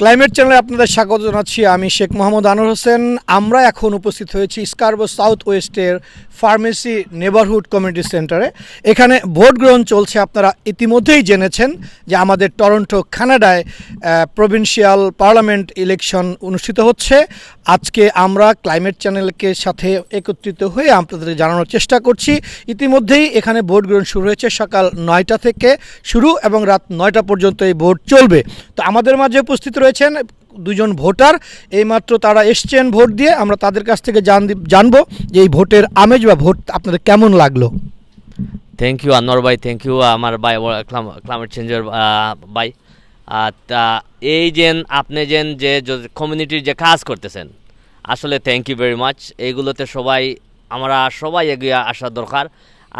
Climate চ্যানেলে আপনাদের স্বাগত জানাচ্ছি। আমি শেখ মোহাম্মদ আনোয়ার হোসেন। আমরা এখন উপস্থিত হয়েছি স্কারবো সাউথ ওয়েস্টের ফার্মেসি নেবারহুড কমিউনিটি সেন্টারে। এখানে ভোট গ্রহণ চলছে, আপনারা ইতিমধ্যেই জেনেছেন যে আমাদের টরন্টো, কানাডায় প্রভিন্সিয়াল পার্লামেন্ট ইলেকশন অনুষ্ঠিত হচ্ছে। আজকে আমরা ক্লাইমেট চ্যানেলকে সাথে একত্রিত হয়ে আপনাদের জানানোর চেষ্টা করছি। ইতিমধ্যেই এখানে ভোট গ্রহণ শুরু হয়েছে সকাল নয়টা থেকে শুরু এবং রাত নয়টা পর্যন্ত এই ভোট চলবে। তো আমাদের মাঝে উপস্থিত রয়েছেন দুজন ভোটার, এইমাত্র তারা এসছেন ভোট দিয়ে, আমরা তাদের কাছ থেকে জান জানব যে এই ভোটের আমেজ বা ভোট আপনাদের কেমন লাগল। থ্যাংক ইউ আনোয়ার ভাই থ্যাংক ইউ আমার ভাই ক্লাইমেট চেঞ্জের ভাই। এই যেন আপনি যেন যে কমিউনিটির যে কাজ করতেছেন, আসলে থ্যাংক ইউ ভেরি মাচ এইগুলোতে সবাই, আমরা সবাই এগিয়ে আসা দরকার।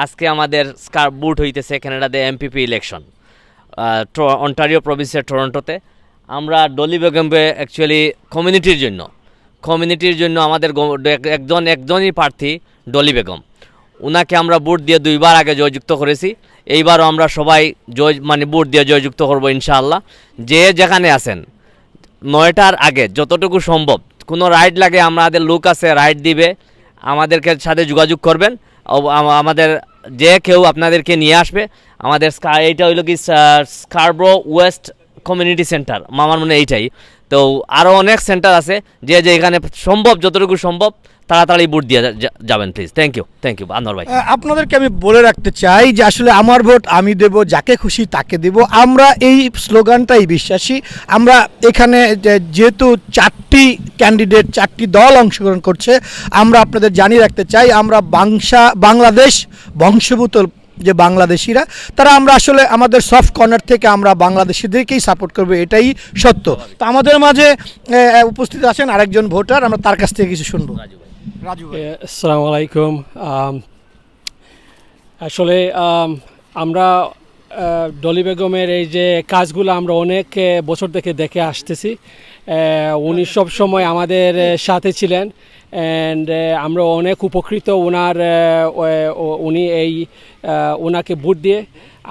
আজকে আমাদের স্কার বুট হইতেছে ক্যানাডাতে এমপিপি ইলেকশন অন্টারিও প্রভিন্সের টরন্টোতে আমরা ডলি বেগমবে অ্যাকচুয়ালি কমিউনিটির জন্য কমিউনিটির জন্য আমাদের একজন একজনই প্রার্থী ডলি বেগম। ওনাকে আমরা ভোট দিয়ে দুইবার আগে জয়যুক্ত করেছি। এইবারও আমরা সবাই জয় মানে ভোট দিয়ে জয়যুক্ত করব ইনশাআল্লাহ। যে যেখানে আছেন, নয়টার আগে যতটুকু সম্ভব, কোনো রাইড লাগে, আমাদের লোক আছে, রাইড দিবে, আমাদেরকে সাথে যোগাযোগ করবেন। আমাদের যে কেউ আপনাদেরকে নিয়ে আসবে, আমাদের স্কা এইটা হইল কি স্কারব্রো ওয়েস্ট কমিউনিটি সেন্টার আমার মনে এইটাই। তো আরও অনেক সেন্টার আছে, যে যে এখানে সম্ভব, যতটুকু সম্ভব, তাড়াতাড়ি ভোট দিয়ে যাবেন please thank you thank you Anwar ভাই। আপনাদেরকে আমি বলে রাখতে চাই যে আসলে আমার ভোট আমি দেব, যাকে খুশি তাকে দেব। আমরা এই স্লোগানটাই বিশ্বাসী। আমরা এখানে যেহেতু চারটি ক্যান্ডিডেট চারটি দল অংশগ্রহণ করছে, আমরা আপনাদের জানিয়ে রাখতে চাই, আমরা বাংশা বাংলাদেশ বংশভূত যে বাংলাদেশিরা তারা আমরা আসলে আমাদের সফট কর্নার থেকে আমরা বাংলাদেশিদেরকেই সাপোর্ট করব এটাই সত্য। তো আমাদের মাঝে উপস্থিত আছেন আরেকজন ভোটার আমরা তার কাছ থেকে কিছু শুনব। রাজু ভাই। আসসালামু আলাইকুম। আসলে আমরা ডলি বেগমের এই যে কাজগুলো আমরা অনেক বছর থেকে দেখে আসতেছি। উনি সব সময় আমাদের সাথে ছিলেন। অ্যান্ড আমরা অনেক উপকৃত ওনার উনি এই ওনাকে ভোট দিয়ে।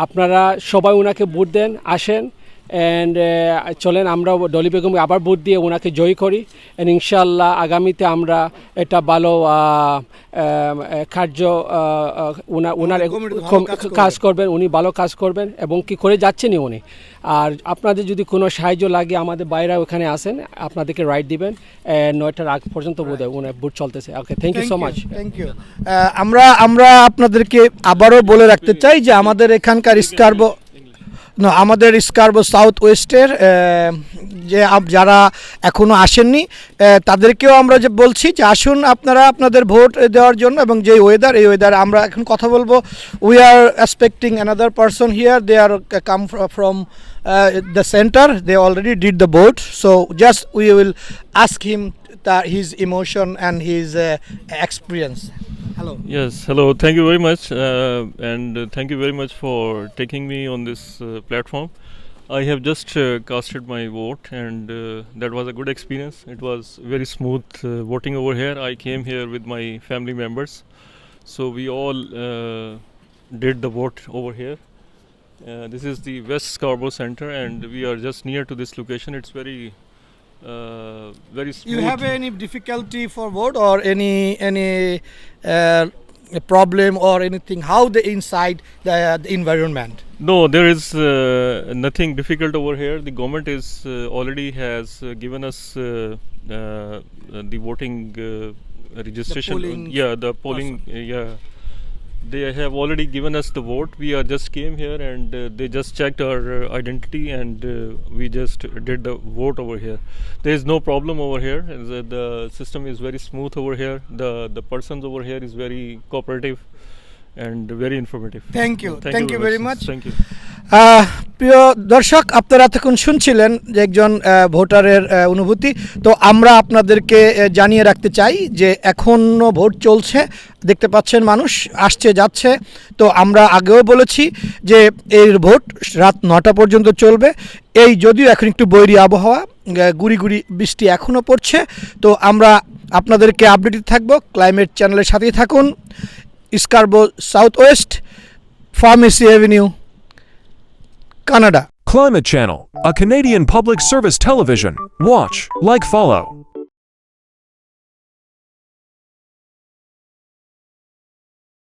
আপনারা সবাই ওনাকে ভোট দেন আসেন। অ্যান্ড চলেন আমরা ডলি বেগম আবার ভোট দিয়ে ওনাকে জয় করি। অ্যান্ড ইনশাল্লাহ আগামীতে আমরা এটা ভালো কার্য ওনার ওনার কাজ করবেন। উনি ভালো কাজ করবেন এবং কি করে যাচ্ছেনই উনি। আর আপনাদের যদি কোনো সাহায্য লাগে আমাদের বাইরে ওখানে আসেন আপনাদেরকে রাইট দিবেন। নয়টার আগ পর্যন্ত বোধ হয় ওনার বুট চলতেছে। Okay thank you so much thank you আমরা আমরা আপনাদেরকে আবারও বলে রাখতে চাই যে আমাদের এখানকার স্কারবো আমাদের স্কারবো সাউথ ওয়েস্টের যে যারা এখনও আসেননি তাদেরকেও আমরা যে বলছি যে আসুন আপনারা আপনাদের ভোট দেওয়ার জন্য এবং যে ওয়েদার এই ওয়েদার আমরা এখন কথা বলব। We are expecting another person here they are come from the centre they already did the vote so just we will ask him তার his emotion and his experience Hello. Yes, hello. Thank you very much, uh, and uh, thank you very much for taking me on this uh, platform. I have just uh, casted my vote, and uh, that was a good experience. It was very smooth uh, voting over here. I came here with my family members, so we all did the vote over here. this is the West Scarborough Center, and we are just near to this location. It's very uh, very smooth. You have any difficulty for vote or any any problem or anything how the inside the, the environment No, there is uh, nothing difficult over here. The government is uh, already has uh, given us uh, uh, the voting uh, registration. polling yeah, the polling. Uh, yeah, they have already given us the vote. We are just came here and uh, they just checked our uh, identity and uh, we just did the vote over here. There is no problem over here. The, the system is very smooth over here. The the persons over here is very cooperative and very informative. Thank you. Thank you very much. Thank you. প্রিয় দর্শক আপনারা এতক্ষণ শুনছিলেন যে একজন ভোটারের অনুভূতি তো আমরা আপনাদেরকে জানিয়ে রাখতে চাই যে এখনও ভোট চলছে দেখতে পাচ্ছেন মানুষ আসছে যাচ্ছে তো আমরা আগেও বলেছি যে এর ভোট রাত নটা পর্যন্ত চলবে এই যদিও এখন একটু বৈরী আবহাওয়া গুড়ি গুড়ি বৃষ্টি এখনও পড়ছে তো আমরা আপনাদেরকে আপডেটেড থাকব ক্লাইমেট চ্যানেলের সাথেই থাকুন Scarborough Southwest, Pharmacy Avenue, Canada. Climate Channel, a Canadian public service television. Watch, like, follow.